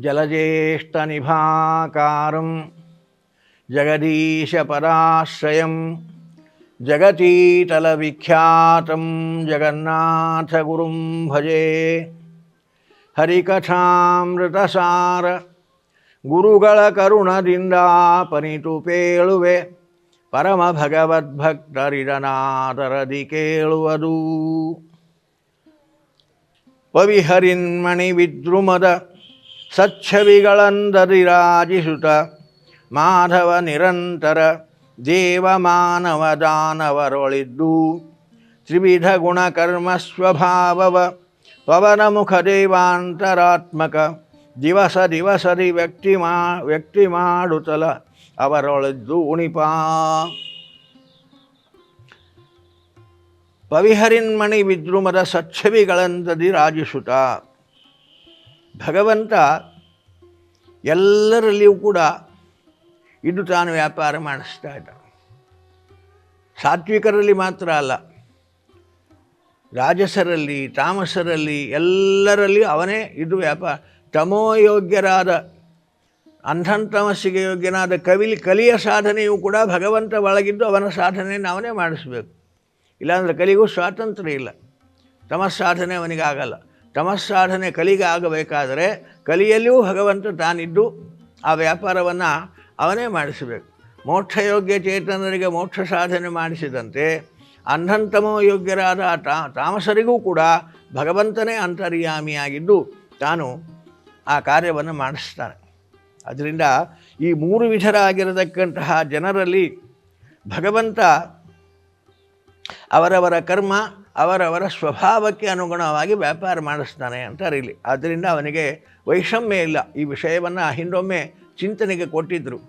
जलज्येष्ठनिभाकारं जगदीशपराश्रयं जगतीतलविख्यातं जगन्नाथगुरुं भजे ಹರಿಕಥಾಮೃತಸಾರ ಗುರುಗಳ ಕರುಣದಿಂದ ಪೇಳುವೆ ಪರಮ ಭಗವದ್ಭಕ್ತರಿದನಾದರದಿ ಕೇಳುವುದು ಪವಿಹರಿನ್ಮಣಿ ವಿದ್ರುಮದ ಸಚ್ಛವಿಗಳಂದರಿರಾಜಿಸುತ್ತ ಮಾಧವ ನಿರಂತರ ದೇವಮಾನವ ದಾನವರೊಳಿದ್ದು ತ್ರಿವಿಧ ಗುಣಕರ್ಮ ಸ್ವಭಾವವ ಪವನ ಮುಖ ದೇವಾಂತರಾತ್ಮಕ, ದಿವಸ ದಿವಸರಿ ವ್ಯಕ್ತಿ ಮಾ ವ್ಯಕ್ತಿ ಮಾಡುತ್ತಲ ಅವರೊಳಿದ್ದು ಉಣಿಪಾ. ಪವಿಹರಿನ್ಮಣಿ ವಿದ್ರುಮದ ಸಚ್ಛವಿಗಳಂದದಿ ರಾಜಿಸುತ್ತ ಭಗವಂತ ಎಲ್ಲರಲ್ಲಿಯೂ ಕೂಡ ಇದು ತಾನು ವ್ಯಾಪಾರ ಮಾಡಿಸ್ತಾ ಇದ್ದ. ಸಾತ್ವಿಕರಲ್ಲಿ ಮಾತ್ರ ಅಲ್ಲ, ರಾಜಸರಲ್ಲಿ, ತಾಮಸರಲ್ಲಿ ಎಲ್ಲರಲ್ಲಿ ಅವನೇ ಇದು ವ್ಯಾಪಾರ. ತಮೋಯೋಗ್ಯರಾದ ಅಂಧಂತಮಸ್ಸಿಗೆ ಯೋಗ್ಯನಾದ ಕವಿಲಿ ಕಲಿಯ ಸಾಧನೆಯೂ ಕೂಡ ಭಗವಂತ ಒಳಗಿದ್ದು ಅವನ ಸಾಧನೆಯನ್ನು ಅವನೇ ಮಾಡಿಸ್ಬೇಕು. ಇಲ್ಲಾಂದರೆ ಕಲಿಗೂ ಸ್ವಾತಂತ್ರ್ಯ ಇಲ್ಲ. ತಮಸ್ ಸಾಧನೆ ಆಗಲ್ಲ ತಮಸ್ಸಾಧನೆ ಕಲಿಗೆ ಆಗಬೇಕಾದರೆ ಕಲಿಯಲ್ಲಿಯೂ ಭಗವಂತ ತಾನಿದ್ದು ಆ ವ್ಯಾಪಾರವನ್ನು ಅವನೇ ಮಾಡಿಸಬೇಕು. ಮೋಕ್ಷಯೋಗ್ಯ ಚೇತನರಿಗೆ ಮೋಕ್ಷ ಸಾಧನೆ ಮಾಡಿಸಿದಂತೆ ಅಂಧಂತಮೋ ಯೋಗ್ಯರಾದ ತಾ, ತಾಮಸರಿಗೂ ಕೂಡ ಭಗವಂತನೇ ಅಂತರ್ಯಾಮಿಯಾಗಿದ್ದು ತಾನು ಆ ಕಾರ್ಯವನ್ನು ಮಾಡಿಸ್ತಾನೆ. ಅದರಿಂದ ಈ ಮೂರು ವಿಧರಾಗಿರತಕ್ಕಂತಹ ಜನರಲ್ಲಿ ಭಗವಂತ ಅವರವರ ಕರ್ಮ ಅವರವರ ಸ್ವಭಾವಕ್ಕೆ ಅನುಗುಣವಾಗಿ ವ್ಯಾಪಾರ ಮಾಡಿಸ್ತಾನೆ ಅಂತ ಅರಿಲಿ. ಆದ್ದರಿಂದ ಅವನಿಗೆ ವೈಷಮ್ಯ ಇಲ್ಲ. ಈ ವಿಷಯವನ್ನು ಹಿಂದೊಮ್ಮೆ ಚಿಂತನೆಗೆ ಕೊಟ್ಟಿದ್ದರು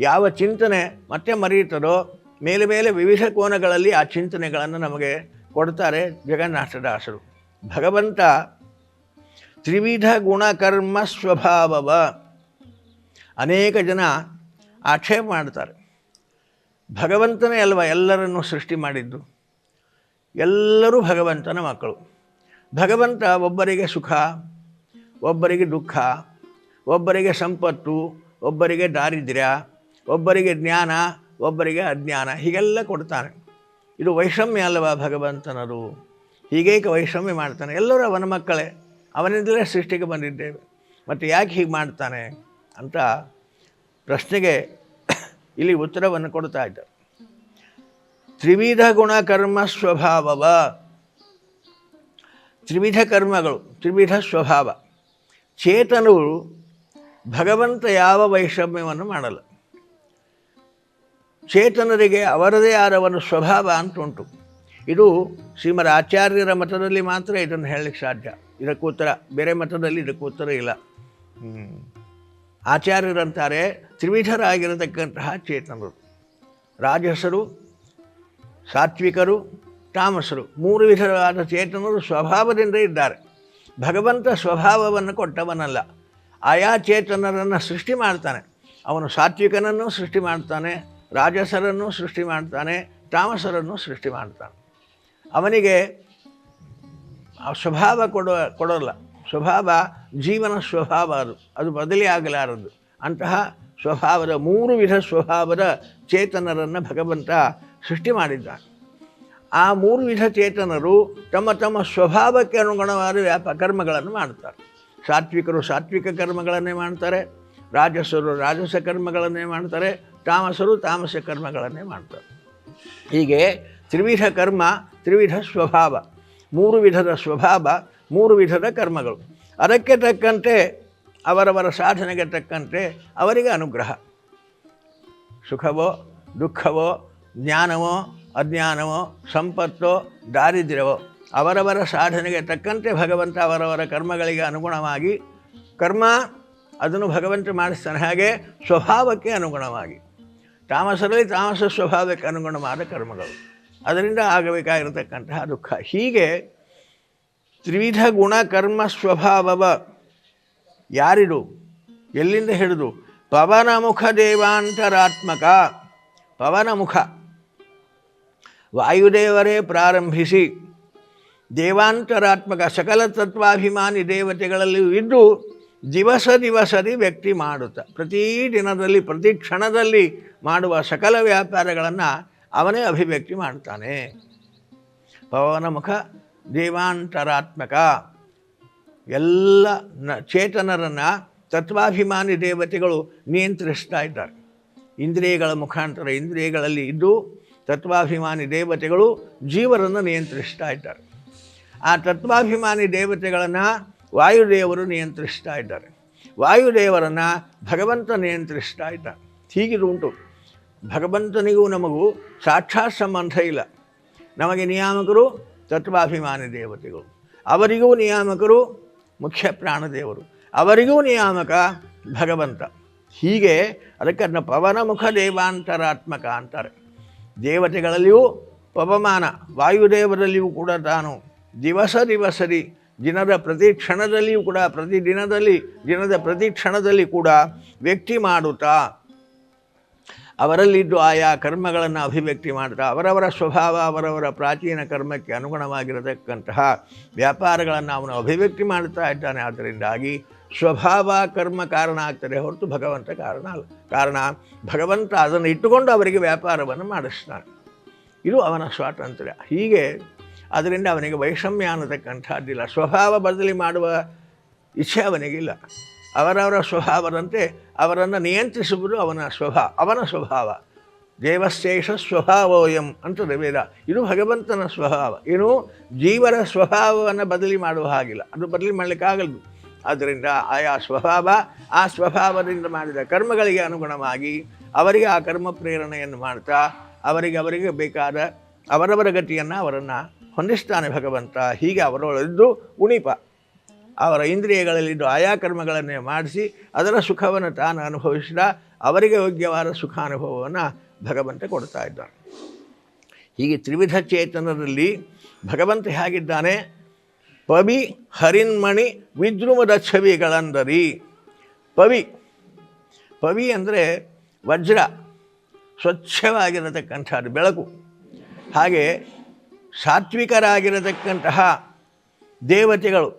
ಯಾವ ಚಿಂತನೆ ಮತ್ತೆ ಮರೆಯುತ್ತದೋ ಮೇಲೆ ಮೇಲೆ ವಿವಿಧ ಕೋನಗಳಲ್ಲಿ ಆ ಚಿಂತನೆಗಳನ್ನು ನಮಗೆ ಕೊಡ್ತಾರೆ ಜಗನ್ನಾಥದಾಸರು. ಭಗವಂತ ತ್ರಿವಿಧ ಗುಣಕರ್ಮ ಸ್ವಭಾವವ. ಅನೇಕ ಜನ ಆಕ್ಷೇಪ ಮಾಡ್ತಾರೆ. ಭಗವಂತನೇ ಅಲ್ವ ಎಲ್ಲರನ್ನು ಸೃಷ್ಟಿ ಮಾಡಿದ್ದು? ಎಲ್ಲರೂ ಭಗವಂತನ ಮಕ್ಕಳು. ಭಗವಂತ ಒಬ್ಬರಿಗೆ ಸುಖ, ಒಬ್ಬರಿಗೆ ದುಃಖ, ಒಬ್ಬರಿಗೆ ಸಂಪತ್ತು, ಒಬ್ಬರಿಗೆ ದಾರಿದ್ರ್ಯ, ಒಬ್ಬರಿಗೆ ಜ್ಞಾನ, ಒಬ್ಬರಿಗೆ ಅಜ್ಞಾನ ಹೀಗೆಲ್ಲ ಕೊಡ್ತಾನೆ ಇದು ವೈಷಮ್ಯ ಅಲ್ಲವ ಭಗವಂತನದು? ಹೀಗೇಕೆ ವೈಷಮ್ಯ ಮಾಡ್ತಾನೆ? ಎಲ್ಲರೂ ಅವನ ಮಕ್ಕಳೇ. ಅವನಿಂದಲೇ ಸೃಷ್ಟಿಗೆ ಬಂದಿದ್ದೇವೆ. ಮತ್ತು ಯಾಕೆ ಹೀಗೆ ಮಾಡ್ತಾನೆ ಅಂತ ಪ್ರಶ್ನೆಗೆ ಇಲ್ಲಿ ಉತ್ತರವನ್ನು ಕೊಡ್ತಾ ಇದ್ದಾರೆ. ತ್ರಿವಿಧ ಗುಣಕರ್ಮ ಸ್ವಭಾವವ ತ್ರಿವಿಧ ಕರ್ಮಗಳು ತ್ರಿವಿಧ ಸ್ವಭಾವ ಚೇತನರು ಭಗವಂತ ಯಾವ ವೈಷಮ್ಯವನ್ನು ಮಾಡಲ್ಲ. ಚೇತನರಿಗೆ ಅವರದೇ ಆದ ಒಂದು ಸ್ವಭಾವ ಅಂತ ಉಂಟು ಇದು ಶ್ರೀಮದ್ ಆಚಾರ್ಯರ ಮತದಲ್ಲಿ ಮಾತ್ರ ಇದನ್ನು ಹೇಳಲಿಕ್ಕೆ ಸಾಧ್ಯ. ಇದಕ್ಕೂ ಉತ್ತರ, ಬೇರೆ ಮತದಲ್ಲಿ ಇದಕ್ಕೂ ಉತ್ತರ ಇಲ್ಲ. ಆಚಾರ್ಯರಂತಾರೆ, ತ್ರಿವಿಧರಾಗಿರತಕ್ಕಂತಹ ಚೇತನರು. ರಾಜಸರು ಸಾತ್ವಿಕರು, ತಾಮಸರು, ಮೂರು ವಿಧವಾದ ಚೇತನರು ಸ್ವಭಾವದಿಂದ ಇದ್ದಾರೆ. ಭಗವಂತ ಸ್ವಭಾವವನ್ನು ಕೊಟ್ಟವನಲ್ಲ. ಆಯಾ ಚೇತನರನ್ನು ಸೃಷ್ಟಿ ಮಾಡ್ತಾನೆ. ಅವನು ಸಾತ್ವಿಕನನ್ನು ಸೃಷ್ಟಿ ಮಾಡ್ತಾನೆ, ರಾಜಸರನ್ನು ಸೃಷ್ಟಿ ಮಾಡ್ತಾನೆ, ತಾಮಸರನ್ನು ಸೃಷ್ಟಿ ಮಾಡ್ತಾನೆ. ಅವನಿಗೆ ಸ್ವಭಾವ ಕೊಡೋ, ಕೊಡೋಲ್ಲ. ಸ್ವಭಾವ ಜೀವನ ಸ್ವಭಾವ ಅದು. ಅದು ಬದಲಿ ಆಗಲಾರದು. ಅಂತಹ ಸ್ವಭಾವದ ಮೂರು ವಿಧ ಸ್ವಭಾವದ ಚೇತನರನ್ನು ಭಗವಂತ ಸೃಷ್ಟಿ ಮಾಡಿದ್ದಾನೆ ಆ ಮೂರು ವಿಧ ಚೇತನರು ತಮ್ಮ ತಮ್ಮ ಸ್ವಭಾವಕ್ಕೆ ಅನುಗುಣವಾದ ವ್ಯಾಪ ಕರ್ಮಗಳನ್ನು ಮಾಡ್ತಾರೆ. ಸಾತ್ವಿಕರು ಸಾತ್ವಿಕ ಕರ್ಮಗಳನ್ನೇ ಮಾಡ್ತಾರೆ, ರಾಜಸರು ರಾಜಸ ಕರ್ಮಗಳನ್ನೇ ಮಾಡ್ತಾರೆ, ತಾಮಸರು ತಾಮಸ ಕರ್ಮಗಳನ್ನೇ ಮಾಡ್ತಾರೆ. ಹೀಗೆ ತ್ರಿವಿಧ ಕರ್ಮ, ತ್ರಿವಿಧ ಸ್ವಭಾವ, ಮೂರು ವಿಧದ ಸ್ವಭಾವ, ಮೂರು ವಿಧದ ಕರ್ಮಗಳು. ಅದಕ್ಕೆ ತಕ್ಕಂತೆ ಅವರವರ ಸಾಧನೆಗೆ ತಕ್ಕಂತೆ ಅವರಿಗೆ ಅನುಗ್ರಹ. ಸುಖವೋ ದುಃಖವೋ ಜ್ಞಾನವೋ ಅಜ್ಞಾನವೋ ಸಂಪತ್ತೋ ದಾರಿದ್ರ್ಯವೋ ಅವರವರ ಸಾಧನೆಗೆ ತಕ್ಕಂತೆ ಭಗವಂತ ಅವರವರ ಕರ್ಮಗಳಿಗೆ ಅನುಗುಣವಾಗಿ ಕರ್ಮ ಅದನ್ನು ಭಗವಂತ ಮಾಡಿಸ್ತಾನೆ. ಹಾಗೆ ಸ್ವಭಾವಕ್ಕೆ ಅನುಗುಣವಾಗಿ. ತಾಮಸರಲ್ಲಿ ತಾಮಸ ಸ್ವಭಾವಕ್ಕೆ ಅನುಗುಣವಾದ ಕರ್ಮಗಳು. ಅದರಿಂದ ಆಗಬೇಕಾಗಿರತಕ್ಕಂತಹ ದುಃಖ. ಹೀಗೆ ತ್ರಿವಿಧ ಗುಣ ಕರ್ಮ ಸ್ವಭಾವವ ಯಾರಿದು? ಎಲ್ಲಿಂದ ಹಿಡಿದು? ಪವನಮುಖ ದೇವಾಂತರಾತ್ಮಕ. ಪವನಮುಖ. ವಾಯುದೇವರೇ ಪ್ರಾರಂಭಿಸಿ. ದೇವಾಂತರಾತ್ಮಕ ಸಕಲ ತತ್ವಾಭಿಮಾನಿ ದೇವತೆಗಳಲ್ಲಿಯೂ ಇದ್ದು ದಿವಸ ದಿವಸದಿ ವ್ಯಕ್ತಿ ಮಾಡುತ್ತ. ಪ್ರತಿ ದಿನದಲ್ಲಿ, ಪ್ರತಿ ಕ್ಷಣದಲ್ಲಿ ಮಾಡುವ ಸಕಲ ವ್ಯಾಪಾರಗಳನ್ನು ಅವನೇ ಅಭಿವ್ಯಕ್ತಿ ಮಾಡ್ತಾನೆ. ಪವನಮುಖ ದೇವಾಂತರಾತ್ಮಕ. ಎಲ್ಲ ನ ಚೇತನರನ್ನು ತತ್ವಾಭಿಮಾನಿ ದೇವತೆಗಳು ನಿಯಂತ್ರಿಸ್ತಾ ಇದ್ದಾರೆ. ಇಂದ್ರಿಯಗಳ ಮುಖಾಂತರ ಇಂದ್ರಿಯಗಳಲ್ಲಿ ಇದ್ದು ತತ್ವಾಭಿಮಾನಿ ದೇವತೆಗಳು ಜೀವರನ್ನು ನಿಯಂತ್ರಿಸ್ತಾ ಇದ್ದಾರೆ ಆ ತತ್ವಾಭಿಮಾನಿ ದೇವತೆಗಳನ್ನು ವಾಯುದೇವರು ನಿಯಂತ್ರಿಸ್ತಾ ಇದ್ದಾರೆ ವಾಯುದೇವರನ್ನು ಭಗವಂತ ನಿಯಂತ್ರಿಸ್ತಾ ಇದ್ದಾರೆ ಹೀಗಿದು ಉಂಟು. ಭಗವಂತನಿಗೂ ನಮಗೂ ಸಾಕ್ಷಾತ್ ಸಂಬಂಧ ಇಲ್ಲ. ನಮಗೆ ನಿಯಾಮಕರು ತತ್ವಾಭಿಮಾನಿ ದೇವತೆಗಳು. ಅವರಿಗೂ ನಿಯಾಮಕರು ಮುಖ್ಯ ಪ್ರಾಣದೇವರು. ಅವರಿಗೂ ನಿಯಾಮಕ ಭಗವಂತ. ಹೀಗೆ ಅದಕ್ಕೆ ಪವನ ಪವನಮುಖ ದೇವಾಂತರಾತ್ಮಕ ಅಂತಾರೆ. ದೇವತೆಗಳಲ್ಲಿಯೂ ಪವಮಾನ ವಾಯುದೇವರಲ್ಲಿಯೂ ಕೂಡ ತಾನು ದಿವಸ ದಿವಸರಿ ದಿನದ ಪ್ರತಿ ಕ್ಷಣದಲ್ಲಿಯೂ ಕೂಡ, ಪ್ರತಿ ದಿನದಲ್ಲಿ, ದಿನದ ಪ್ರತಿ ಕ್ಷಣದಲ್ಲಿ ಕೂಡ ವ್ಯಕ್ತಿ ಮಾಡುತ್ತಾ, ಅವರಲ್ಲಿದ್ದು ಆಯಾ ಕರ್ಮಗಳನ್ನು ಅಭಿವ್ಯಕ್ತಿ ಮಾಡ್ತಾ ಅವರವರ ಸ್ವಭಾವ, ಅವರವರ ಪ್ರಾಚೀನ ಕರ್ಮಕ್ಕೆ ಅನುಗುಣವಾಗಿರತಕ್ಕಂತಹ ವ್ಯಾಪಾರಗಳನ್ನು ಅವನು ಅಭಿವ್ಯಕ್ತಿ ಮಾಡುತ್ತಾ ಇದ್ದಾನೆ. ಆದ್ದರಿಂದಾಗಿ ಸ್ವಭಾವ ಕರ್ಮ ಕಾರಣ ಆಗ್ತಾರೆ ಹೊರತು ಭಗವಂತ ಕಾರಣ ಅಲ್ಲ. ಕಾರಣ ಭಗವಂತ ಅದನ್ನು ಇಟ್ಟುಕೊಂಡು ಅವರಿಗೆ ವ್ಯಾಪಾರವನ್ನು ಮಾಡಿಸ್ತಾನೆ. ಇದು ಅವನ ಸ್ವಾತಂತ್ರ್ಯ. ಹೀಗೆ ಅದರಿಂದ ಅವನಿಗೆ ವೈಷಮ್ಯ ಅನ್ನತಕ್ಕಂಥದ್ದಿಲ್ಲ. ಸ್ವಭಾವ ಬದಲಿ ಮಾಡುವ ಇಚ್ಛೆ ಅವನಿಗಿಲ್ಲ. ಅವರವರ ಸ್ವಭಾವದಂತೆ ಅವರನ್ನು ನಿಯಂತ್ರಿಸುವುದು ಅವನ ಸ್ವಭಾವ ಅವನ ಸ್ವಭಾವ. ದೇವಶೇಷ ಸ್ವಭಾವೋಯಂ ಅಂತ ವೇದ. ಇದು ಭಗವಂತನ ಸ್ವಭಾವ. ಏನು? ಜೀವರ ಸ್ವಭಾವವನ್ನು ಬದಲಿ ಮಾಡುವ ಹಾಗಿಲ್ಲ. ಅದು ಬದಲಿ ಮಾಡಲಿಕ್ಕಾಗಲ್ದು. ಆದ್ದರಿಂದ ಆಯಾ ಸ್ವಭಾವ, ಆ ಸ್ವಭಾವದಿಂದ ಮಾಡಿದ ಕರ್ಮಗಳಿಗೆ ಅನುಗುಣವಾಗಿ ಅವರಿಗೆ ಆ ಕರ್ಮ ಪ್ರೇರಣೆಯನ್ನು ಮಾಡ್ತಾ, ಅವರಿಗೆ ಅವರಿಗೆ ಬೇಕಾದ ಅವರವರ ಗತಿಯನ್ನು ಅವರನ್ನು ಹೊಂದಿಸ್ತಾನೆ ಭಗವಂತ. ಹೀಗೆ ಅವರೊಳಿದ್ದು ಉಣಿಪ. ಅವರ ಇಂದ್ರಿಯಗಳಲ್ಲಿದ್ದು ಆಯಾ ಕರ್ಮಗಳನ್ನೇ ಮಾಡಿಸಿ ಅದರ ಸುಖವನ್ನು ತಾನು ಅನುಭವಿಸಿದ ಅವರಿಗೆ ಯೋಗ್ಯವಾದ ಸುಖಾನುಭವವನ್ನು ಭಗವಂತ ಕೊಡ್ತಾ ಇದ್ದಾನೆ. ಹೀಗೆ ತ್ರಿವಿಧ ಚೇತನದಲ್ಲಿ ಭಗವಂತ ಹೇಗಿದ್ದಾನೆ? ಪವಿ ಹರಿನ್ಮಣಿ ವಿದ್ರುಮದ ಛವಿಗಳಂದರಿ. ಪವಿ ಪವಿ ಅಂದರೆ ವಜ್ರ, ಸ್ವಚ್ಛವಾಗಿರತಕ್ಕಂಥದ್ದು, ಬೆಳಕು. ಹಾಗೆ ಸಾತ್ವಿಕರಾಗಿರತಕ್ಕಂತಹ ದೇವತೆಗಳು,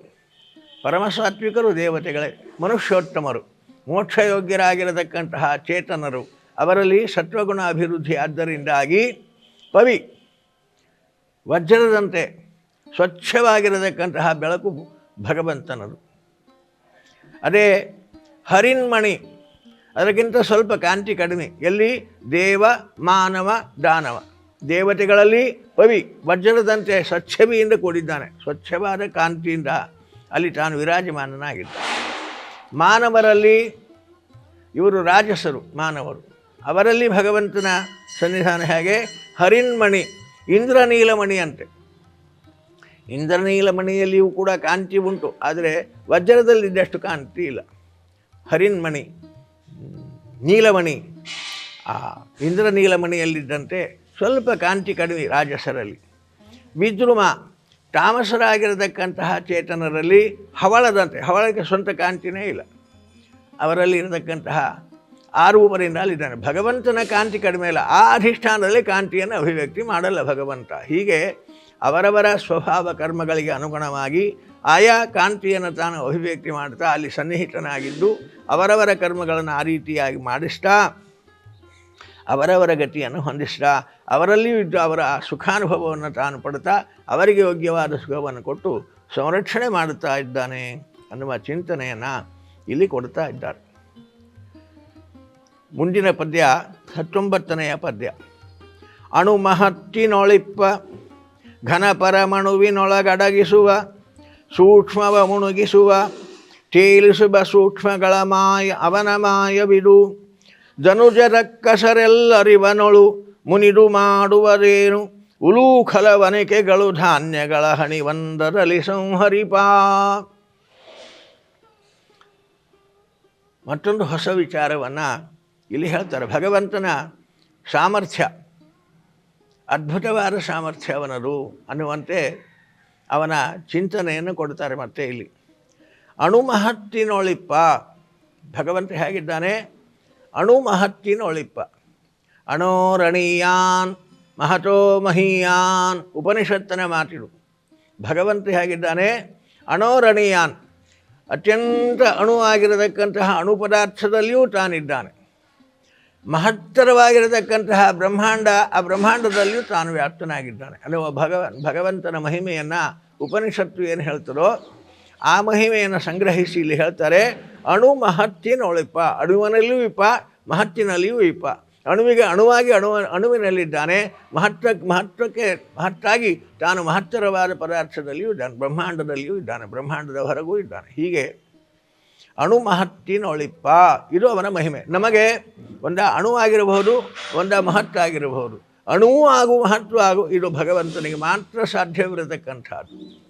ಪರಮಸಾತ್ವಿಕರು ದೇವತೆಗಳೇ, ಮನುಷ್ಯೋತ್ತಮರು, ಮೋಕ್ಷಯೋಗ್ಯರಾಗಿರತಕ್ಕಂತಹ ಚೇತನರು, ಅವರಲ್ಲಿ ಸತ್ವಗುಣ ಅಭಿವೃದ್ಧಿ ಆದ್ದರಿಂದಾಗಿ ಪವಿ ವಜ್ರದಂತೆ ಸ್ವಚ್ಛವಾಗಿರತಕ್ಕಂತಹ ಬೆಳಕು ಭಗವಂತನದು. ಅದೇ ಹರಿನ್ಮಣಿ ಅದಕ್ಕಿಂತ ಸ್ವಲ್ಪ ಕಾಂತಿ ಕಡಿಮೆ. ಎಲ್ಲಿ? ದೇವ, ಮಾನವ, ದಾನವ. ದೇವತೆಗಳಲ್ಲಿ ಪವಿ, ವಜ್ರದಂತೆ ಸ್ವಚ್ಛವಿಯಿಂದ ಕೂಡಿದ್ದಾನೆ. ಸ್ವಚ್ಛವಾದ ಕಾಂತಿಯಿಂದ ಅಲ್ಲಿ ತಾನು ವಿರಾಜಮಾನನಾಗಿದ್ದ ಮಾನವರಲ್ಲಿ ಇವರು ರಾಜಸರು, ಮಾನವರು. ಅವರಲ್ಲಿ ಭಗವಂತನ ಸನ್ನಿಧಾನ ಹೇಗೆ? ಹರಿನ್ಮಣಿ ಇಂದ್ರನೀಲಮಣಿ ಅಂತೆ ಇಂದ್ರನೀಲಮಣಿಯಲ್ಲಿಯೂ ಕೂಡ ಕಾಂತಿ ಉಂಟು. ಆದರೆ ವಜ್ರದಲ್ಲಿದ್ದಷ್ಟು ಕಾಂತಿ ಇಲ್ಲ. ಹರಿನ್ಮಣಿ, ನೀಲಮಣಿ, ಆ ಇಂದ್ರನೀಲಮಣಿಯಲ್ಲಿದ್ದಂತೆ ಸ್ವಲ್ಪ ಕಾಂತಿ ಕಡಿಮೆ ರಾಜಸರಲ್ಲಿ. ವಿದ್ರುಮ ತಾಮಸರಾಗಿರತಕ್ಕಂತಹ ಚೇತನರಲ್ಲಿ ಹವಳದಂತೆ, ಹವಳಕ್ಕೆ ಸ್ವಂತ ಕಾಂತಿನೇ ಇಲ್ಲ. ಅವರಲ್ಲಿ ಇರತಕ್ಕಂತಹ ಆ ರೂಪದಿಂದ ಅಲ್ಲಿದ್ದಾನೆ ಭಗವಂತನ ಕಾಂತಿ ಕಡಿಮೆ ಇಲ್ಲ ಆ ಅಧಿಷ್ಠಾನದಲ್ಲಿ ಕಾಂತಿಯನ್ನು ಅಭಿವ್ಯಕ್ತಿ ಮಾಡಲ್ಲ ಭಗವಂತ. ಹೀಗೆ ಅವರವರ ಸ್ವಭಾವ ಕರ್ಮಗಳಿಗೆ ಅನುಗುಣವಾಗಿ ಆಯಾ ಕಾಂತಿಯನ್ನು ತಾನು ಅಭಿವ್ಯಕ್ತಿ ಮಾಡ್ತಾ ಅಲ್ಲಿ ಸನ್ನಿಹಿತನಾಗಿದ್ದು ಅವರವರ ಕರ್ಮಗಳನ್ನು ಆ ರೀತಿಯಾಗಿ ಮಾಡಿಸ್ತಾ ಅವರವರ ಗತಿಯನ್ನು ಹೊಂದಿಸ್ತಾ ಅವರಲ್ಲಿಯೂ ಇದ್ದು ಅವರ ಸುಖಾನುಭವವನ್ನು ತಾನು ಪಡ್ತಾ ಅವರಿಗೆ ಯೋಗ್ಯವಾದ ಸುಖವನ್ನು ಕೊಟ್ಟು ಸಂರಕ್ಷಣೆ ಮಾಡುತ್ತಾ ಇದ್ದಾನೆ ಅನ್ನುವ ಚಿಂತನೆಯನ್ನು ಇಲ್ಲಿ ಕೊಡ್ತಾ ಇದ್ದಾರೆ. ಮುಂದಿನ ಪದ್ಯ ಹತ್ತೊಂಬತ್ತನೆಯ ಪದ್ಯ. ಅಣು ಮಹತ್ತಿನೊಳಿಪ್ಪ ಘನ ಪರಮಣುವಿನೊಳಗಡಗಿಸುವ ಸೂಕ್ಷ್ಮವ ಮುಣುಗಿಸುವ ತೇಲಿಸುವ ಸೂಕ್ಷ್ಮಗಳ ಮಾಯ ಅವನ ಮಾಯವಿದು ಧನುಜರ ಕಸರೆಲ್ಲರಿವನೊಳು ಮುನಿದು ಮಾಡುವರೇನು ಉಲೂಖಲವನಿಕೆಗಳು ಧಾನ್ಯಗಳ ಹಣಿವಂದರಲಿ ಸಂಹರಿಪಾ. ಮತ್ತೊಂದು ಹೊಸ ವಿಚಾರವನ್ನು ಇಲ್ಲಿ ಹೇಳ್ತಾರೆ ಭಗವಂತನ ಸಾಮರ್ಥ್ಯ. ಅದ್ಭುತವಾದ ಸಾಮರ್ಥ್ಯ ಅವನದು ಅನ್ನುವಂತೆ ಅವನ ಚಿಂತನೆಯನ್ನು ಕೊಡ್ತಾರೆ ಮತ್ತೆ ಇಲ್ಲಿ. ಅಣುಮಹತ್ತಿನೊಳಿಪ್ಪ. ಭಗವಂತ ಹೇಗಿದ್ದಾನೆ? ಅಣುಮಹತ್ತಿನೊಳಿಪ್ಪ. ಅಣೋರಣೀಯಾನ್, ಮಹತೋ ಮಹೀಯಾನ್, ಉಪನಿಷತ್ತನ ಮಾತಿಡು. ಭಗವಂತ ಹೇಗಿದ್ದಾನೆ? ಅಣೋರಣೀಯಾನ್. ಅತ್ಯಂತ ಅಣುವಾಗಿರತಕ್ಕಂತಹ ಅಣು ಪದಾರ್ಥದಲ್ಲಿಯೂ ತಾನಿದ್ದಾನೆ. ಮಹತ್ತರವಾಗಿರತಕ್ಕಂತಹ ಬ್ರಹ್ಮಾಂಡ, ಆ ಬ್ರಹ್ಮಾಂಡದಲ್ಲಿಯೂ ತಾನು ವ್ಯಾಪ್ತನಾಗಿದ್ದಾನೆ. ಅನ್ನುವ ಭಗವನ್ ಭಗವಂತನ ಮಹಿಮೆಯನ್ನು ಉಪನಿಷತ್ತು ಏನು ಹೇಳ್ತಾರೋ ಆ ಮಹಿಮೆಯನ್ನು ಸಂಗ್ರಹಿಸಿ ಇಲ್ಲಿ ಹೇಳ್ತಾರೆ, ಅಣು ಮಹತ್ತಿನೊಳಿಪ ಅಣುವಿನಲ್ಲಿಯೂ ಇಪ್ಪ ಮಹತ್ತಿನಲ್ಲಿಯೂ ವಿಪ ಅಣುವಿಗೆ ಅಣುವಾಗಿ ಅಣು, ಅಣುವಿನಲ್ಲಿದ್ದಾನೆ, ಮಹತ್ವ, ಮಹತ್ವಕ್ಕೆ, ಮಹತ್ತಾಗಿ ತಾನು ಮಹತ್ತರವಾದ ಪದಾರ್ಥದಲ್ಲಿಯೂ ಇದ್ದಾನೆ, ಬ್ರಹ್ಮಾಂಡದಲ್ಲಿಯೂ ಇದ್ದಾನೆ, ಬ್ರಹ್ಮಾಂಡದ ಹೊರಗೂ ಇದ್ದಾನೆ. ಹೀಗೆ ಅಣು ಮಹತ್ತಿನೊಳಿಪ್ಪ ಇದು ಅವನ ಮಹಿಮೆ. ನಮಗೆ ಒಂದ ಅಣು ಆಗಿರಬಹುದು, ಒಂದ ಮಹತ್ತಾಗಿರಬಹುದು ಅಣುವೂ ಆಗು ಮಹತ್ವ ಆಗು ಇದು ಭಗವಂತನಿಗೆ ಮಾತ್ರ ಸಾಧ್ಯವಿರತಕ್ಕಂಥದ್ದು.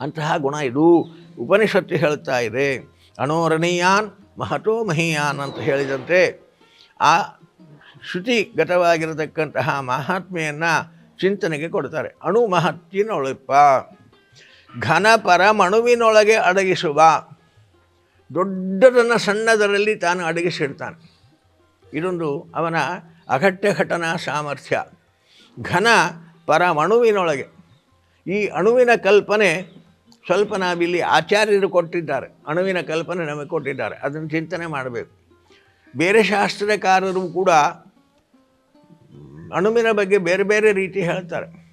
ಅಂತಹ ಗುಣ ಇದು. ಉಪನಿಷತ್ತು ಹೇಳ್ತಾ ಇದೆ ಅಣೋರಣೀಯಾನ್ ಮಹತೋ ಮಹೀಯಾನ್ ಅಂತ ಹೇಳಿದಂತೆ. ಆ ಶ್ರುತಿಗತವಾಗಿರತಕ್ಕಂತಹ ಮಹಾತ್ಮೆಯನ್ನು ಚಿಂತನೆಗೆ ಕೊಡ್ತಾರೆ. ಅಣು ಮಹತ್ತಿನೊಳಿಪ್ಪ ಘನ ಪರಮಣುವಿನೊಳಗೆ ಅಡಗಿಸುವ ದೊಡ್ಡದನ್ನು ಸಣ್ಣದರಲ್ಲಿ ತಾನು ಅಡಗಿಸಿಡ್ತಾನೆ ಇದೊಂದು ಅವನ ಅಘಟ್ಯ ಘಟನಾ ಸಾಮರ್ಥ್ಯ. ಘನ ಪರಮಣುವಿನೊಳಗೆ. ಈ ಅಣುವಿನ ಕಲ್ಪನೆ ಸ್ವಲ್ಪ ನಾವಿಲ್ಲಿ ಆಚಾರ್ಯರು ಕೊಟ್ಟಿದ್ದಾರೆ. ಅಣುವಿನ ಕಲ್ಪನೆ ನಮಗೆ ಕೊಟ್ಟಿದ್ದಾರೆ. ಅದನ್ನು ಚಿಂತನೆ ಮಾಡಬೇಕು. ಬೇರೆ ಶಾಸ್ತ್ರಕಾರರು ಕೂಡ ಅಣುವಿನ ಬಗ್ಗೆ ಬೇರೆ ಬೇರೆ ರೀತಿ ಹೇಳ್ತಾರೆ.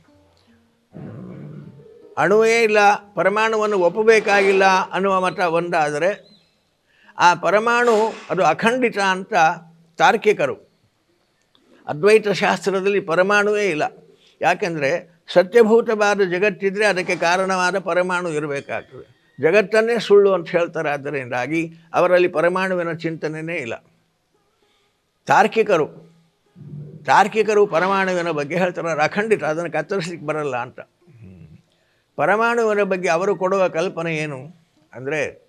ಅಣುವೇ ಇಲ್ಲ, ಪರಮಾಣುವನ್ನು ಒಪ್ಪಬೇಕಾಗಿಲ್ಲ ಅನ್ನುವ ಮತ ಒಂದಾದರೆ ಆ ಪರಮಾಣು ಅದು ಅಖಂಡಿತ ಅಂತ ತಾರ್ಕಿಕರು. ಅದ್ವೈತ ಶಾಸ್ತ್ರದಲ್ಲಿ ಪರಮಾಣುವೇ ಇಲ್ಲ. ಯಾಕೆಂದರೆ ಸತ್ಯಭೂತವಾದ ಜಗತ್ತಿದ್ರೆ ಅದಕ್ಕೆ ಕಾರಣವಾದ ಪರಮಾಣು ಇರಬೇಕಾಗ್ತದೆ. ಜಗತ್ತನ್ನೇ ಸುಳ್ಳು ಅಂತ ಹೇಳ್ತಾರೆ. ಆದ್ದರಿಂದಾಗಿ ಅವರಲ್ಲಿ ಪರಮಾಣುವಿನ ಚಿಂತನೆಯೇ ಇಲ್ಲ. ತಾರ್ಕಿಕರು. ತಾರ್ಕಿಕರು ಪರಮಾಣುವಿನ ಬಗ್ಗೆ ಹೇಳ್ತಾರೆ. ಅಖಂಡಿತ, ಅದನ್ನು ಕತ್ತರಿಸ್ಲಿಕ್ಕೆ ಬರಲ್ಲ ಅಂತ. ಪರಮಾಣುವಿನ ಬಗ್ಗೆ ಅವರು ಕೊಡುವ ಕಲ್ಪನೆ ಏನು? ಅಂದರೆ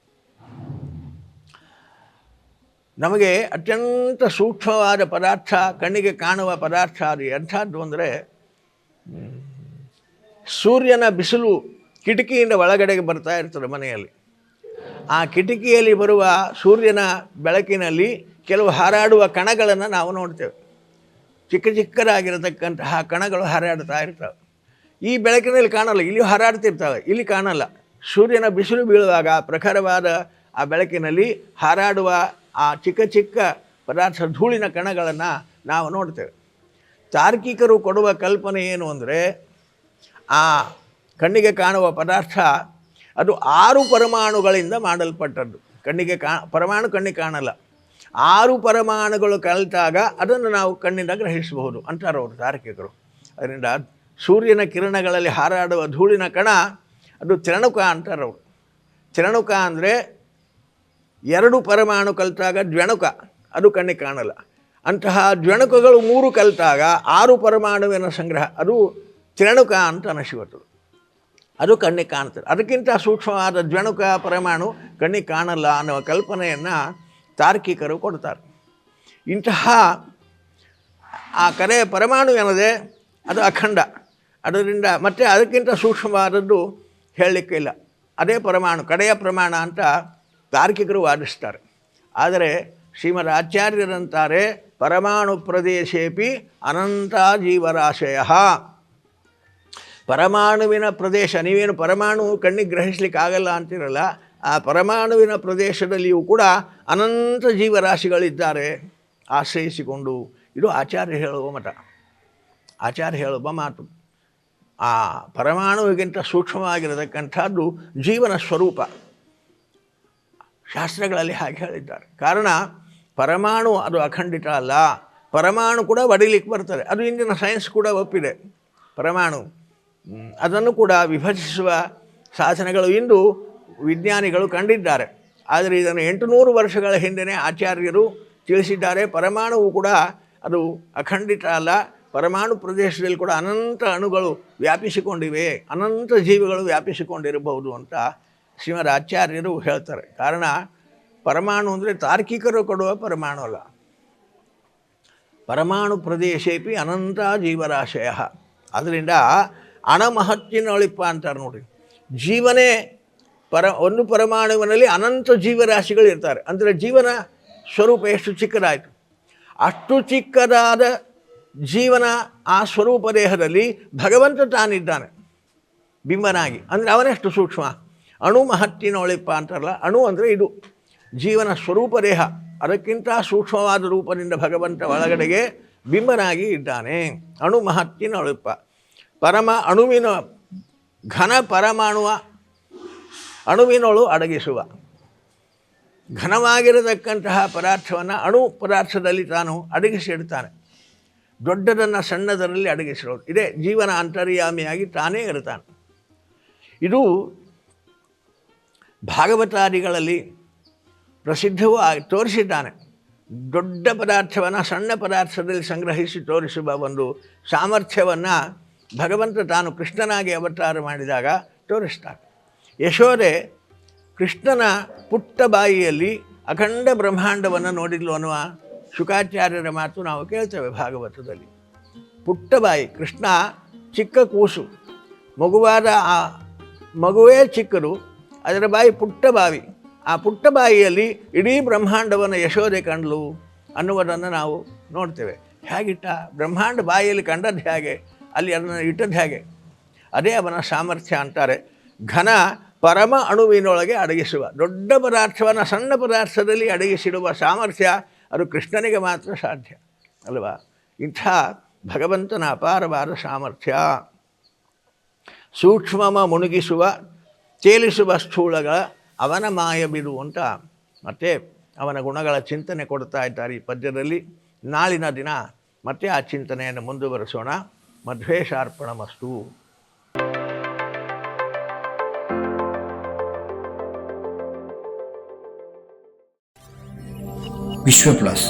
ನಮಗೆ ಅತ್ಯಂತ ಸೂಕ್ಷ್ಮವಾದ ಪದಾರ್ಥ, ಕಣ್ಣಿಗೆ ಕಾಣುವ ಪದಾರ್ಥ ಅದು ಎಂಥದ್ದು ಅಂದರೆ, ಸೂರ್ಯನ ಬಿಸಿಲು ಕಿಟಕಿಯಿಂದ ಒಳಗಡೆಗೆ ಬರ್ತಾ ಇರ್ತದೆ ಮನೆಯಲ್ಲಿ. ಆ ಕಿಟಕಿಯಲ್ಲಿ ಬರುವ ಸೂರ್ಯನ ಬೆಳಕಿನಲ್ಲಿ ಕೆಲವು ಹಾರಾಡುವ ಕಣಗಳನ್ನು ನಾವು ನೋಡ್ತೇವೆ. ಚಿಕ್ಕ ಚಿಕ್ಕದಾಗಿರತಕ್ಕಂತಹ ಕಣಗಳು ಹಾರಾಡ್ತಾ ಇರ್ತವೆ. ಈ ಬೆಳಕಿನಲ್ಲಿ ಕಾಣಲ್ಲ ಇಲ್ಲಿ ಹಾರಾಡ್ತಿರ್ತವೆ, ಇಲ್ಲಿ ಕಾಣಲ್ಲ. ಸೂರ್ಯನ ಬಿಸಿಲು ಬೀಳುವಾಗ ಪ್ರಖರವಾದ ಆ ಬೆಳಕಿನಲ್ಲಿ ಹಾರಾಡುವ ಆ ಚಿಕ್ಕ ಚಿಕ್ಕ ಪದಾರ್ಥ ಧೂಳಿನ ಕಣಗಳನ್ನು ನಾವು ನೋಡ್ತೇವೆ. ತಾರ್ಕಿಕರು ಕೊಡುವ ಕಲ್ಪನೆ ಏನು ಅಂದರೆ, ಆ ಕಣ್ಣಿಗೆ ಕಾಣುವ ಪದಾರ್ಥ ಅದು ಆರು ಪರಮಾಣುಗಳಿಂದ ಮಾಡಲ್ಪಟ್ಟದ್ದು. ಕಣ್ಣಿಗೆ ಕಾ, ಪರಮಾಣು ಕಣ್ಣಿಗೆ ಕಾಣಲ್ಲ. ಆರು ಪರಮಾಣುಗಳು ಕಲಿತಾಗ ಅದನ್ನು ನಾವು ಕಣ್ಣಿಂದ ಗ್ರಹಿಸಬಹುದು ಅಂತಾರೆ ಅವರು ತಾರ್ಕಿಕರು. ಅದರಿಂದ ಸೂರ್ಯನ ಕಿರಣಗಳಲ್ಲಿ ಹಾರಾಡುವ ಧೂಳಿನ ಕಣ ಅದು ತ್ರಣುಕ ಅಂತಾರೆ ಅವರು. ತ್ರಣುಕ ಅಂದರೆ ಎರಡು ಪರಮಾಣು ಕಲಿತಾಗ ದ್ವಣುಕ. ಅದು ಕಣ್ಣಿಗೆ ಕಾಣಲ್ಲ. ಅಂತಹ ದ್ವಣುಕಗಳು ಮೂರು ಕಲಿತಾಗ ಆರು ಪರಮಾಣುವಿನ ಸಂಗ್ರಹ. ಅದು ತ್ರಣುಕ ಅಂತ ಅನಿಸಿವತ್ತು ಅದು ಕಣ್ಣಿಗೆ ಕಾಣ್ತದೆ. ಅದಕ್ಕಿಂತ ಸೂಕ್ಷ್ಮವಾದ ದ್ವಣುಕ ಪರಮಾಣು ಕಣ್ಣಿಗೆ ಕಾಣಲ್ಲ ಅನ್ನುವ ಕಲ್ಪನೆಯನ್ನು ತಾರ್ಕಿಕರು ಕೊಡ್ತಾರೆ. ಇಂತಹ ಆ ಕರೆ ಪರಮಾಣು ಏನದೆ ಅದು ಅಖಂಡ. ಅದರಿಂದ ಮತ್ತೆ ಅದಕ್ಕಿಂತ ಸೂಕ್ಷ್ಮವಾದದ್ದು ಹೇಳಲಿಕ್ಕಿಲ್ಲ ಅದೇ ಪರಮಾಣು, ಕಡೆಯ ಪ್ರಮಾಣ ಅಂತ ತಾರ್ಕಿಕರು ವಾದಿಸ್ತಾರೆ. ಆದರೆ ಶ್ರೀಮದ್ ಆಚಾರ್ಯರಂತಾರೆ ಪರಮಾಣು ಪ್ರದೇಶೇಪಿ ಅನಂತ ಜೀವರಾಶಯ. ಪರಮಾಣುವಿನ ಪ್ರದೇಶ, ನೀವೇನು ಪರಮಾಣು ಕಣ್ಣಿಗೆ ಗ್ರಹಿಸ್ಲಿಕ್ಕೆ ಆಗಲ್ಲ ಅಂತಿರಲ್ಲ, ಆ ಪರಮಾಣುವಿನ ಪ್ರದೇಶದಲ್ಲಿಯೂ ಕೂಡ ಅನಂತ ಜೀವರಾಶಿಗಳಿದ್ದಾರೆ. ಆಶ್ರಯಿಸಿಕೊಂಡು, ಇದು ಆಚಾರ್ಯ ಹೇಳುವ ಮತ ಆಚಾರ್ಯ ಹೇಳುವ ಮಾತು. ಆ ಪರಮಾಣುವಿಗಿಂತ ಸೂಕ್ಷ್ಮವಾಗಿರತಕ್ಕಂಥದ್ದು ಜೀವನ ಸ್ವರೂಪ. ಶಾಸ್ತ್ರಗಳಲ್ಲಿ ಹಾಗೆ ಹೇಳಿದ್ದಾರೆ. ಕಾರಣ, ಪರಮಾಣು ಅದು ಅಖಂಡಿತ ಅಲ್ಲ. ಪರಮಾಣು ಕೂಡ ಒಡಿಲಿಕ್ಕೆ ಬರ್ತದೆ. ಅದು ಇಂದಿನ ಸೈನ್ಸ್ ಕೂಡ ಒಪ್ಪಿದೆ. ಪರಮಾಣು ಅದನ್ನು ಕೂಡ ವಿಭಜಿಸುವ ಸಾಧನಗಳು ಇಂದು ವಿಜ್ಞಾನಿಗಳು ಕಂಡಿದ್ದಾರೆ. ಆದರೆ ಇದನ್ನು ಎಂಟುನೂರು ವರ್ಷಗಳ ಹಿಂದೆಯೇ ಆಚಾರ್ಯರು ತಿಳಿಸಿದ್ದಾರೆ. ಪರಮಾಣುವು ಕೂಡ ಅದು ಅಖಂಡಿತ ಅಲ್ಲ. ಪರಮಾಣು ಪ್ರದೇಶದಲ್ಲಿ ಕೂಡ ಅನಂತ ಅಣುಗಳು ವ್ಯಾಪಿಸಿಕೊಂಡಿವೆ. ಅನಂತ ಜೀವಿಗಳು ವ್ಯಾಪಿಸಿಕೊಂಡಿರಬಹುದು ಅಂತ ಶ್ರೀಮದ್ ಆಚಾರ್ಯರು ಹೇಳ್ತಾರೆ. ಕಾರಣ, ಪರಮಾಣು ಅಂದರೆ ತಾರ್ಕಿಕರು ಕೊಡುವ ಪರಮಾಣು ಅಲ್ಲ. ಪರಮಾಣು ಪ್ರದೇಶೇಪಿ ಅನಂತ ಜೀವರಾಶಯ. ಅದರಿಂದ ಅಣಮಹತ್ತಿನೊಳಿಪ್ಪ ಅಂತಾರೆ ನೋಡಿ ಜೀವನೇ ಪರ, ಒಂದು ಪರಮಾಣುವಿನಲ್ಲಿ ಅನಂತ ಜೀವರಾಶಿಗಳು ಇರ್ತಾರೆ. ಅಂದರೆ ಜೀವನ ಸ್ವರೂಪ ಎಷ್ಟು ಚಿಕ್ಕದಾಯಿತು. ಅಷ್ಟು ಚಿಕ್ಕದಾದ ಜೀವನ ಆ ಸ್ವರೂಪ ದೇಹದಲ್ಲಿ ಭಗವಂತ ತಾನಿದ್ದಾನೆ. ಬಿಂಬನಾಗಿ. ಅಂದರೆ ಅವನೆಷ್ಟು ಸೂಕ್ಷ್ಮ. ಅಣು ಮಹತ್ತಿನೊಳಿಪ್ಪ ಅಂತಾರಲ್ಲ, ಅಣು ಅಂದರೆ ಇದು. ಜೀವನ ಸ್ವರೂಪ ದೇಹ ಅದಕ್ಕಿಂತ ಸೂಕ್ಷ್ಮವಾದ ರೂಪದಿಂದ ಭಗವಂತ ಒಳಗಡೆಗೆ ಬಿಂಬನಾಗಿ ಇದ್ದಾನೆ. ಅಣು ಮಹತ್ತಿನೊಳಿಪ್ಪ ಪರಮ ಅಣುವಿನ ಘನ ಪರಮಾಣುವ ಅಣುವಿನೊಳು ಅಡಗಿಸುವ. ಘನವಾಗಿರತಕ್ಕಂತಹ ಪದಾರ್ಥವನ್ನು ಅಣು ಪದಾರ್ಥದಲ್ಲಿ ತಾನು ಅಡಗಿಸಿಡ್ತಾನೆ ದೊಡ್ಡದನ್ನು ಸಣ್ಣದರಲ್ಲಿ ಅಡಗಿಸಿರೋದು. ಇದೇ ಜೀವನ ಅಂತರ್ಯಾಮಿಯಾಗಿ ತಾನೇ ಇರ್ತಾನೆ. ಇದು ಭಾಗವತಾದಿಗಳಲ್ಲಿ ಪ್ರಸಿದ್ಧವೂ ಆಗಿ ತೋರಿಸಿದ್ದಾನೆ. ದೊಡ್ಡ ಪದಾರ್ಥವನ್ನು ಸಣ್ಣ ಪದಾರ್ಥದಲ್ಲಿ ಸಂಗ್ರಹಿಸಿ ತೋರಿಸುವ ಒಂದು ಸಾಮರ್ಥ್ಯವನ್ನು ಭಗವಂತ ತಾನು ಕೃಷ್ಣನಾಗಿ ಅವತಾರ ಮಾಡಿದಾಗ ತೋರಿಸ್ತಾನೆ. ಯಶೋದೆ ಕೃಷ್ಣನ ಪುಟ್ಟ ಬಾಯಿಯಲ್ಲಿ ಅಖಂಡ ಬ್ರಹ್ಮಾಂಡವನ್ನು ನೋಡಿದ್ಲು ಅನ್ನುವ ಶುಕಾಚಾರ್ಯರ ಮಾತು ನಾವು ಕೇಳ್ತೇವೆ ಭಾಗವತದಲ್ಲಿ. ಪುಟ್ಟ ಬಾಯಿ, ಕೃಷ್ಣ ಚಿಕ್ಕ ಕೂಸು, ಮಗುವಾದ ಆ ಮಗುವೇ ಚಿಕ್ಕದು ಅದರ ಬಾಯಿ ಪುಟ್ಟ ಬಾವಿ. ಆ ಪುಟ್ಟ ಬಾಯಿಯಲ್ಲಿ ಇಡೀ ಬ್ರಹ್ಮಾಂಡವನ್ನು ಯಶೋದೆ ಕಂಡ್ಲು ಅನ್ನುವುದನ್ನು ನಾವು ನೋಡ್ತೇವೆ. ಹೇಗಿಟ್ಟ ಬ್ರಹ್ಮಾಂಡ ಬಾಯಿಯಲ್ಲಿ ಕಂಡದ್ದು ಹೇಗೆ, ಅಲ್ಲಿ ಅದನ್ನು ಇಟ್ಟದ್ದು ಹೇಗೆ? ಅದೇ ಅವನ ಸಾಮರ್ಥ್ಯ ಅಂತಾರೆ, ಘನ ಪರಮ ಅಣುವಿನೊಳಗೆ ಅಡಗಿಸುವ. ದೊಡ್ಡ ಪದಾರ್ಥವನ್ನು ಸಣ್ಣ ಪದಾರ್ಥದಲ್ಲಿ ಅಡಗಿಸಿಡುವ ಸಾಮರ್ಥ್ಯ ಅದು ಕೃಷ್ಣನಿಗೆ ಮಾತ್ರ ಸಾಧ್ಯ, ಅಲ್ವಾ? ಇಂಥ ಭಗವಂತನ ಅಪಾರವಾದ ಸಾಮರ್ಥ್ಯ. ಸೂಕ್ಷ್ಮಮ ಮುಳುಗಿಸುವ ತೇಲಿಸುವ ಸ್ಥೂಳಗಳ ಅವನ ಮಾಯ ಬಿಡು ಅಂತ ಮತ್ತೆ ಅವನ ಗುಣಗಳ ಚಿಂತನೆ ಕೊಡ್ತಾ ಇದ್ದಾರೆ ಈ ಪದ್ಯದಲ್ಲಿ. ನಾಳಿನ ದಿನ ಮತ್ತೆ ಆ ಚಿಂತನೆಯನ್ನು ಮುಂದುವರಿಸೋಣ. ಮಧ್ವೇಶಾರ್ಪಣ ಮಸ್ತು ವಿಶ್ವ ಪ್ಲಸ್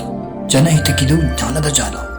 ಜನಹಿತಕ್ಕಿದು ಜ್ಞಾನದ ಜಾಲ.